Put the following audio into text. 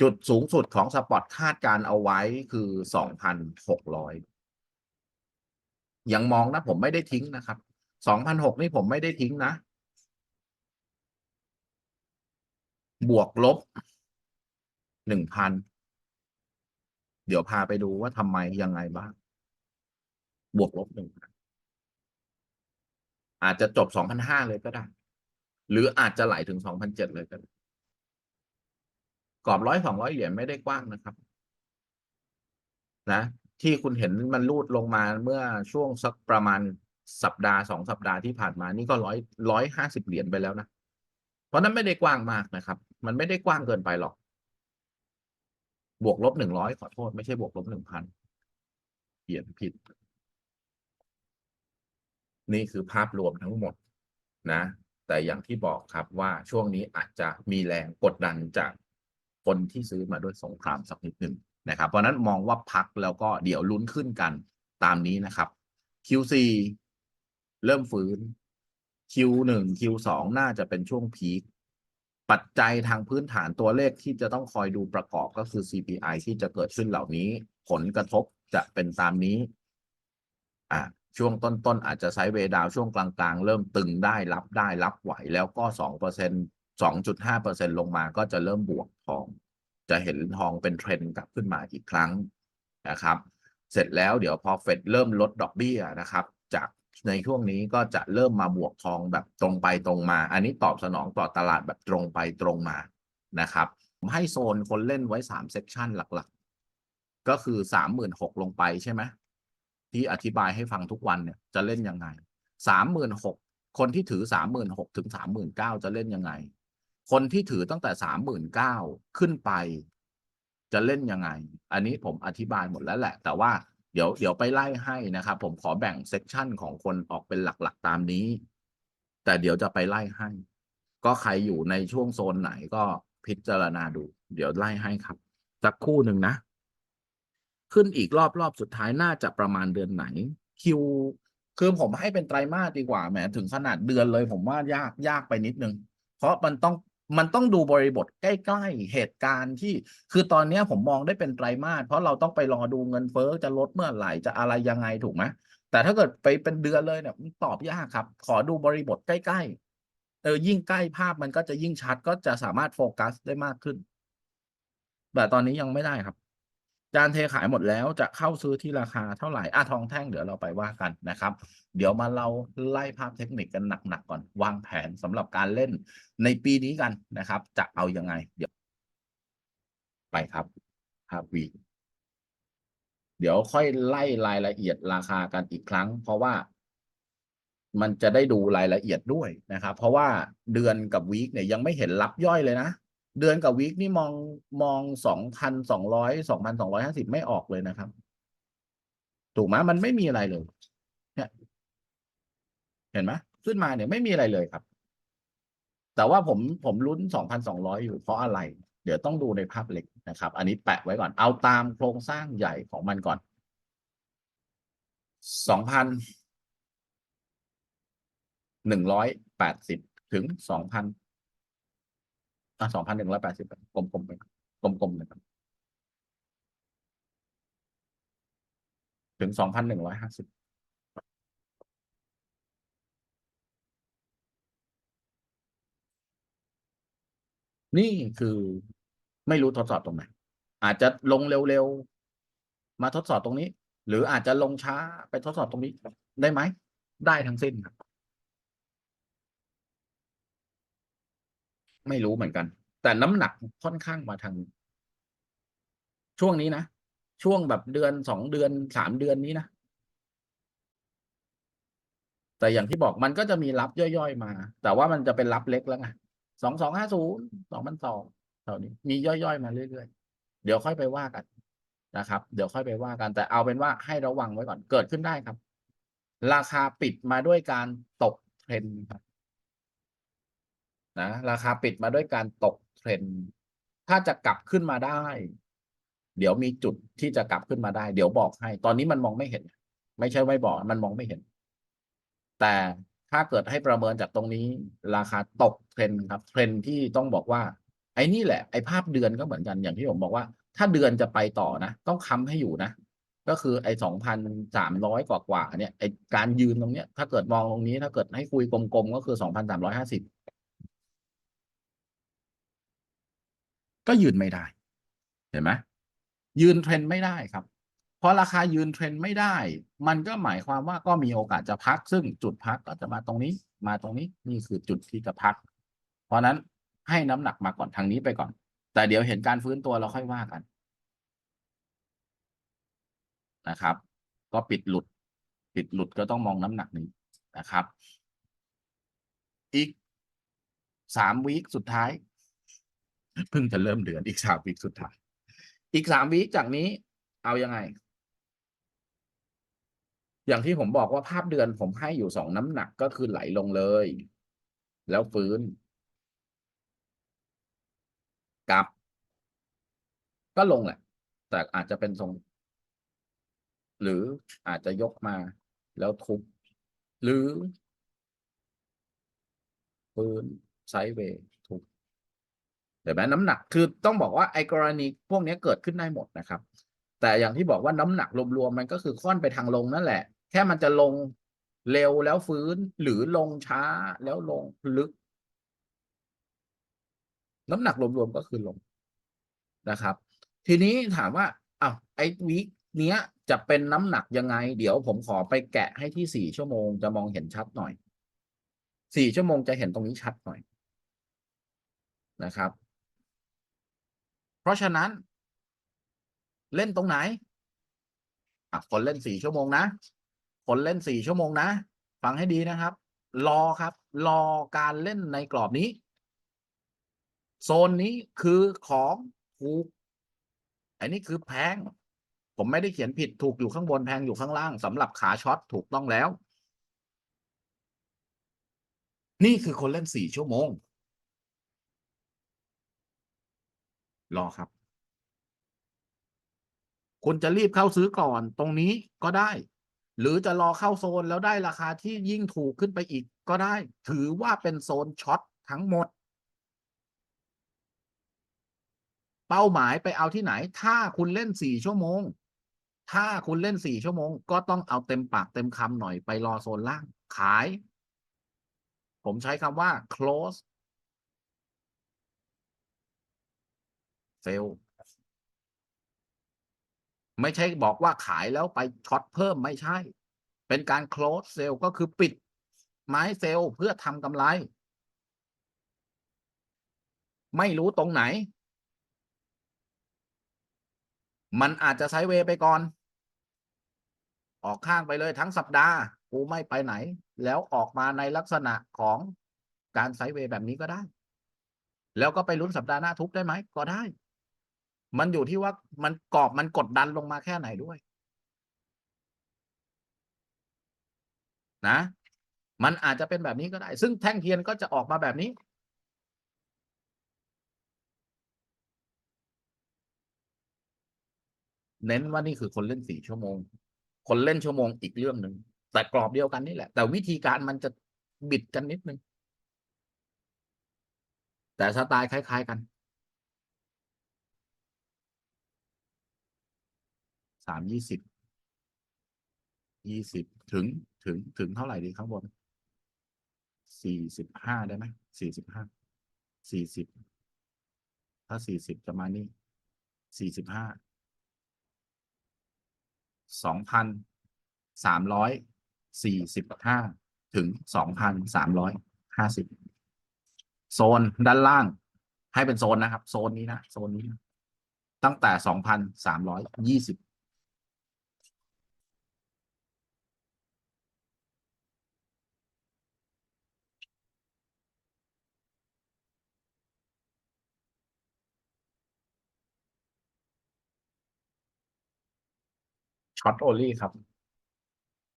จุดสูงสุดของสปอตคาดการเอาไว้คือสองพันหกร้อยยังมองนะผมไม่ได้ทิ้งนะครับสองพันหกนี่ผมไม่ได้ทิ้งนะ บวกลบหนึ่งพันเดี๋ยวพาไปดูว่าทำไมยังไงบ้าง บวกลบหนึ่งพันอาจจะจบสองพันห้าเลยก็ได้ หรืออาจจะไหลถึงสองพันเจ็ดเลยก็ได้ กรอบร้อยสองร้อยเหรียญไม่ได้กว้างนะครับ นะ ที่คุณเห็นมันรูดลงมาเมื่อช่วงสักประมาณสัปดาห์สองสัปดาห์ที่ผ่านมานี่ก็ร้อยร้อยห้าสิบเหรียญไปแล้วนะ เพราะนั้นไม่ได้กว้างมากนะครับ มันไม่ได้กว้างเกินไปหรอก บวกลบหนึ่งร้อยขอโทษ ไม่ใช่บวกลบหนึ่งพันเขียนผิด นี่คือภาพรวมทั้งหมดนะ แต่อย่างที่บอกครับว่าช่วงนี้อาจจะมีแรงกดดันจาก คนที่ซื้อมาด้วยสงครามสักนิดหนึ่งนะครับ เพราะนั้นมองว่าพักแล้วก็เดี๋ยวลุ้นขึ้นกันตามนี้นะครับ Q4 เริ่มฟื้น Q1 Q2 น่าจะเป็นช่วงพีคปัจจัยทางพื้นฐานตัวเลขที่จะต้องคอยดูประกอบก็คือ CPI ที่จะเกิดขึ้นเหล่านี้ ผลกระทบจะเป็นตามนี้ อ่าช่วงต้นๆอาจจะไซด์เวดาวช่วงกลางๆ เริ่มตึงได้รับได้รับไหวแล้วก็สองเปอร์เซ็นต์ 2.5%ลงมาก็จะเริ่มบวกทอง จะเห็นทองเป็นเทรนด์กลับขึ้นมาอีกครั้งนะครับ เสร็จแล้วเดี๋ยวพอเฟดเริ่มลดดอกเบี้ยนะครับ จากในช่วงนี้ก็จะเริ่มมาบวกทองแบบตรงไปตรงมา อันนี้ตอบสนองต่อตลาดแบบตรงไปตรงมานะครับผมให้โซนคนเล่นไว้สามเซกชันหลักๆ ก็คือสามหมื่นหกลงไปใช่ไหมที่อธิบายให้ฟังทุกวันเนี่ยจะเล่นยังไงสามหมื่นหกคนที่ถือสามหมื่นหกถึงสามหมื่นเก้าจะเล่นยังไง คนที่ถือตั้งแต่สามหมื่นเก้าขึ้นไป จะเล่นยังไง อันนี้ผมอธิบายหมดแล้วแหละ แต่ว่าเดี๋ยวเดี๋ยวไปไล่ให้นะครับ ผมขอแบ่งเซกชันของคนออกเป็นหลักๆตามนี้ แต่เดี๋ยวจะไปไล่ให้ ก็ใครอยู่ในช่วงโซนไหนก็พิจารณาดู เดี๋ยวไล่ให้ครับ สักคู่หนึ่งนะ ขึ้นอีกรอบรอบสุดท้ายน่าจะประมาณเดือนไหน คิวคือผมให้เป็นไตรมาสดีกว่าแหมถึงขนาดเดือนเลย ผมว่ายากยากไปนิดนึง เพราะมันต้อง มันต้องดูบริบทใกล้ๆ เหตุการณ์ที่ คือตอนนี้ผมมองได้เป็นไตรมาสเพราะเราต้องไปรอดูเงินเฟ้อจะลดเมื่อไหร่จะอะไรยังไงถูกไหมแต่ถ้าเกิดไปเป็นเดือนเลยเนี่ยมันตอบยากครับ ขอดูบริบทใกล้ๆเออยิ่งใกล้ภาพมันก็จะยิ่งชัดก็จะสามารถโฟกัสได้มากขึ้น แต่ตอนนี้ยังไม่ได้ครับ จานเทขายหมดแล้วจะเข้าซื้อที่ราคาเท่าไหร่อะทองแท่งเดี๋ยวเราไปว่ากันนะครับ เดี๋ยวมาเราไล่ภาพเทคนิคกันหนักๆก่อน วางแผนสำหรับการเล่นในปีนี้กันนะครับ จะเอายังไง เดี๋ยว ไปครับภาพวีเดี๋ยวค่อยไล่รายละเอียดราคากันอีกครั้ง เพราะว่ามันจะได้ดูรายละเอียดด้วยนะครับ เพราะว่าเดือนกับวีคเนี่ยยังไม่เห็นรับย่อยเลยนะ เดือนกับวีคนี่มองมองสองพันสองร้อยสองพันสองร้อยห้าสิบไม่ออกเลยนะครับ ถูกไหมมันไม่มีอะไรเลยเนี่ยเห็นไหมขึ้นมาเนี่ยไม่มีอะไรเลยครับ แต่ว่าผมผมลุ้นสองพันสองร้อยอยู่เพราะอะไร เดี๋ยวต้องดูในภาพเล็กนะครับ อันนี้แปะไว้ก่อนเอาตามโครงสร้างใหญ่ของมันก่อนสองพันหนึ่งร้อยแปดสิบถึงสองพัน อะสองพันหนึ่งร้อยแปดสิบกลมๆไปกลมๆนะครับ ถึงสองพันหนึ่งร้อยห้าสิบนี่คือไม่รู้ทดสอบตรงไหน อาจจะลงเร็วๆ มาทดสอบตรงนี้ หรืออาจจะลงช้าไปทดสอบตรงนี้ ได้ไหม ได้ทั้งสิ้นครับ ไม่รู้เหมือนกัน แต่น้ำหนักค่อนข้างมาทางช่วงนี้นะ ช่วงแบบเดือนสองเดือนสามเดือนนี้นะ แต่อย่างที่บอกมันก็จะมีรับย่อยๆมา แต่ว่ามันจะเป็นรับเล็กแล้วไงสองสองห้าศูนย์สองพันสองเท่านี้มีย่อยๆมาเรื่อยๆ เดี๋ยวค่อยไปว่ากันนะครับ เดี๋ยวค่อยไปว่ากัน แต่เอาเป็นว่าให้ระวังไว้ก่อนเกิดขึ้นได้ครับ ราคาปิดมาด้วยการตกเทรนด์ครับ นะราคาปิดมาด้วยการตกเทรนด์ถ้าจะกลับขึ้นมาได้ เดี๋ยวมีจุดที่จะกลับขึ้นมาได้ เดี๋ยวบอกให้ ตอนนี้มันมองไม่เห็น ไม่ใช่ไม่บอก มันมองไม่เห็น แต่ถ้าเกิดให้ประเมินจากตรงนี้ ราคาตกเทรนด์ครับ เทรนด์ที่ต้องบอกว่า ไอ้นี่แหละ ไอ้ภาพเดือนก็เหมือนกันอย่างที่ผมบอกว่า ถ้าเดือนจะไปต่อนะต้องค้ำให้อยู่นะก็คือไอ้สองพันสามร้อยกว่ากว่าเนี่ยไอ้การยืนตรงเนี้ยถ้าเกิดมองตรงนี้ถ้าเกิดให้คุยกลมๆก็คือสองพันสามร้อยห้าสิบ ก็ยืนไม่ได้ เห็นไหมยืนเทรนไม่ได้ครับพอราคายืนเทรนไม่ได้ มันก็หมายความว่าก็มีโอกาสจะพัก ซึ่งจุดพักก็จะมาตรงนี้ มาตรงนี้นี่คือจุดที่จะพัก เพราะนั้นให้น้ำหนักมาก่อนทางนี้ไปก่อน แต่เดี๋ยวเห็นการฟื้นตัวเราค่อยว่ากันนะครับ ก็ปิดหลุด ปิดหลุดก็ต้องมองน้ำหนักนี้นะครับ อีกสามวีคสุดท้าย เพิ่งจะเริ่มเดือนอีกสามวีคสุดท้าย อีกสามวีคจากนี้ เอายังไง อย่างที่ผมบอกว่าภาพเดือนผมให้อยู่สองน้ำหนักก็คือไหลลงเลย แล้วฟื้นกลับ ก็ลงแหละ แต่อาจจะเป็นทรง หรืออาจจะยกมาแล้วทุบหรือฟื้นไซด์เวย์ เห็นไหมน้ำหนักคือต้องบอกว่าไอ้กรณีพวกนี้เกิดขึ้นได้หมดนะครับ แต่อย่างที่บอกว่าน้ำหนักรวมๆมันก็คือค่อนไปทางลงนั่นแหละ แค่มันจะลงเร็วแล้วฟื้นหรือลงช้าแล้วลงลึก น้ำหนักรวมๆก็คือลงนะครับ ทีนี้ถามว่าอ้าวไอ้วีคเนี้ยจะเป็นน้ำหนักยังไง เดี๋ยวผมขอไปแกะให้ที่สี่ชั่วโมงจะมองเห็นชัดหน่อยสี่ชั่วโมงจะเห็นตรงนี้ชัดหน่อยนะครับ ราะฉะนั้น เล่นตรงไหนอะคนเล่นสี่ชั่วโมงนะคนเล่นสี่ชั่วโมงนะ ฟังให้ดีนะครับ รอครับ รอการเล่นในกรอบนี้ โซนนี้คือของถูกอันนี้คือแพง ผมไม่ได้เขียนผิดถูกอยู่ข้างบนแพงอยู่ข้างล่างสำหรับขาช็อตถูกต้องแล้ว นี่คือคนเล่นสี่ชั่วโมง รอครับ คุณจะรีบเข้าซื้อก่อนตรงนี้ก็ได้ หรือจะรอเข้าโซนแล้วได้ราคาที่ยิ่งถูกขึ้นไปอีกก็ได้ ถือว่าเป็นโซนช็อตทั้งหมด เป้าหมายไปเอาที่ไหน ถ้าคุณเล่นสี่ชั่วโมง ถ้าคุณเล่นสี่ชั่วโมง ก็ต้องเอาเต็มปากเต็มคำหน่อยไปรอโซนล่างขาย ผมใช้คำว่า close fail ไม่ใช่บอกว่าขายแล้วไปช็อตเพิ่มไม่ใช่ เป็นการ close sale ก็คือปิด ไม้เซลล์เพื่อทำกำไร ไม่รู้ตรงไหน มันอาจจะไซเวไปก่อน ออกข้างไปเลยทั้งสัปดาห์ กูไม่ไปไหน แล้วออกมาในลักษณะของการไซเวแบบนี้ก็ได้ แล้วก็ไปลุ้นสัปดาห์หน้าทุบได้ไหม ก็ได้ มันอยู่ที่ว่ามันกรอบมันกดดันลงมาแค่ไหนด้วย นะ มันอาจจะเป็นแบบนี้ก็ได้ ซึ่งแท่งเทียนก็จะออกมาแบบนี้ เน้นว่านี่คือคนเล่นสี่ชั่วโมง คนเล่นชั่วโมงอีกเรื่องหนึ่งแต่กรอบเดียวกันนี่แหละ แต่วิธีการมันจะบิดกันนิดนึงแต่สไตล์คล้าย ๆ กัน สามยี่สิบยี่สิบถึงถึงถึงเท่าไหร่ดีข้างบนสี่สิบห้าได้ไหมสี่สิบห้าสี่สิบถ้าสี่สิบจะมานี่สี่สิบห้าสองพันสามร้อยสี่สิบห้าถึงสองพันสามร้อยห้าสิบโซนด้านล่าง ให้เป็นโซนนะครับ โซนนี้นะ โซนนี้นะตั้งแต่สองพันสามร้อยยี่สิบ ช็อตโอลี่ครับ